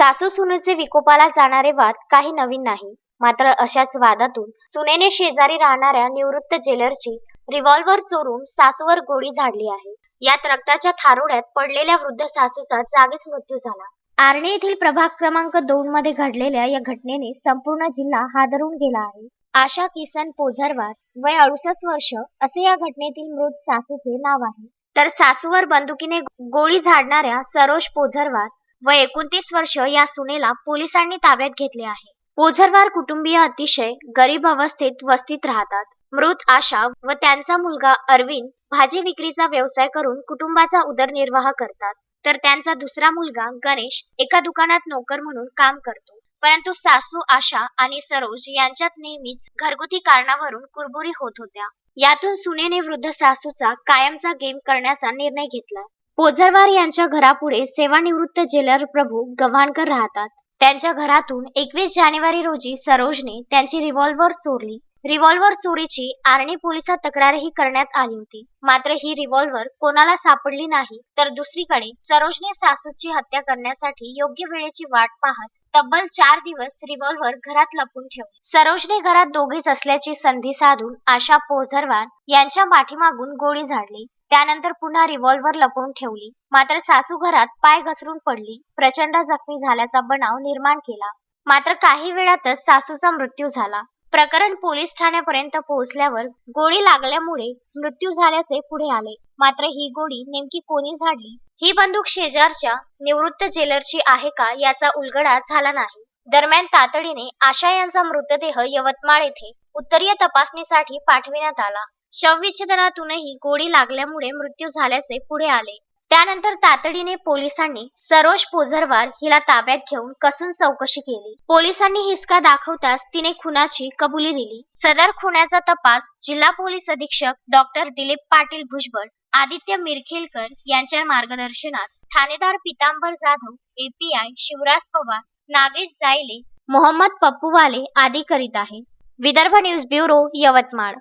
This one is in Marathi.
सासू सुनेचे विकोपाला जाणारे वाद काही नवीन नाही. मात्र अशाच वादातून सुनेने शेजारी राहणाऱ्या निवृत्त जेलरची रिव्हॉल्वर चोरून सासूवर गोळी झाडली आहे. यात रक्ताच्या थारोड्यात पडलेल्या वृद्ध सासूचा जागीच मृत्यू झाला. आर्णे येथील प्रभाग क्रमांक दोन मध्ये घडलेल्या या घटनेने संपूर्ण जिल्हा हादरून गेला आहे. आशा किसन पोझरवार वय अडुसष्ट वर्ष असे या घटनेतील मृत सासूचे नाव आहे. तर सासूवर बंदुकीने गोळी झाडणाऱ्या सरोज पोझरवार व एकोणतीस वर्ष या सुनेला पोलिसांनी ताब्यात घेतले आहे. ओझरवार कुटुंबीय अतिशय गरीब अवस्थेत वस्तीत राहतात. मृत आशा व त्यांचा मुलगा अरविंद भाजी विक्रीचा व्यवसाय करून कुटुंबाचा उदरनिर्वाह करतात. तर त्यांचा दुसरा मुलगा गणेश एका दुकानात नोकर म्हणून काम करतो. परंतु सासू आशा आणि सरोज यांच्यात नेहमीच घरगुती कारणावरून कुरबुरी होत होत्या. यातून सुनेने वृद्ध सासूचा कायमचा गेम करण्याचा निर्णय घेतला. पोझरवार यांच्या घरापुढे सेवानिवृत्त जेलर प्रभू गव्हाणकर राहतात. त्यांच्या घरातून एकवीस जानेवारी रोजी सरोजने त्यांची रिव्हॉल्व्हर चोरली. रिव्हॉल्व्हर चोरीची आर्णी पोलिसात तक्रारही करण्यात आली होती. मात्र ही रिव्हॉल्व्हर कोणाला सापडली नाही तर दुसरीकडे सरोजने सासूची हत्या करण्यासाठी योग्य वेळेची वाट पाहत तब्बल चार दिवस रिव्हॉल्व्हर घरात लपून ठेवली. सरोजने घरात दोघीच असल्याची संधी साधून आशा पोझरवान यांच्या पाठीमागून गोळी झाडली. त्यानंतर पुन्हा रिव्हॉल्व्हर लपवून ठेवली. मात्र सासू घरात पाय घसरून पडली. प्रचंड जखमी झाल्याचा बनाव निर्माण केला. मात्र काही वेळातच सासूचा मृत्यू झाला. प्रकरण पोलीस ठाण्यापर्यंत पोहोचल्यावर गोळी लागल्यामुळे मृत्यू झाल्याचे पुढे आले. मात्र ही गोळी नेमकी कोणी झाडली? ही बंदूक शेजारच्या निवृत्त जेलरची आहे का याचा उलगडा झाला नाही. दरम्यान तातडीने आशा यांचा मृतदेह यवतमाळ येथे उत्तरीय तपासणीसाठी पाठविण्यात आला. शवविच्छेदनातूनही गोळी लागल्यामुळे मृत्यू झाल्याचे पुढे आले. त्यानंतर तातडीने पोलिसांनी सरोज पोझरवार हिला ताब्यात घेऊन कसून चौकशी केली. पोलिसांनी हिसका दाखवताच तिने खुनाची कबुली दिली. सदर खुनाचा तपास जिल्हा पोलीस अधीक्षक डॉक्टर दिलीप पाटील भुजबळ आदित्य मिरखेलकर यांच्या मार्गदर्शनात ठाणेदार पितांबर जाधव एपीआय शिवराज पवार नागेश जायले मोहम्मद पप्पूवाले आदी करीत आहे. Vidarbha news bureau Yavatmal.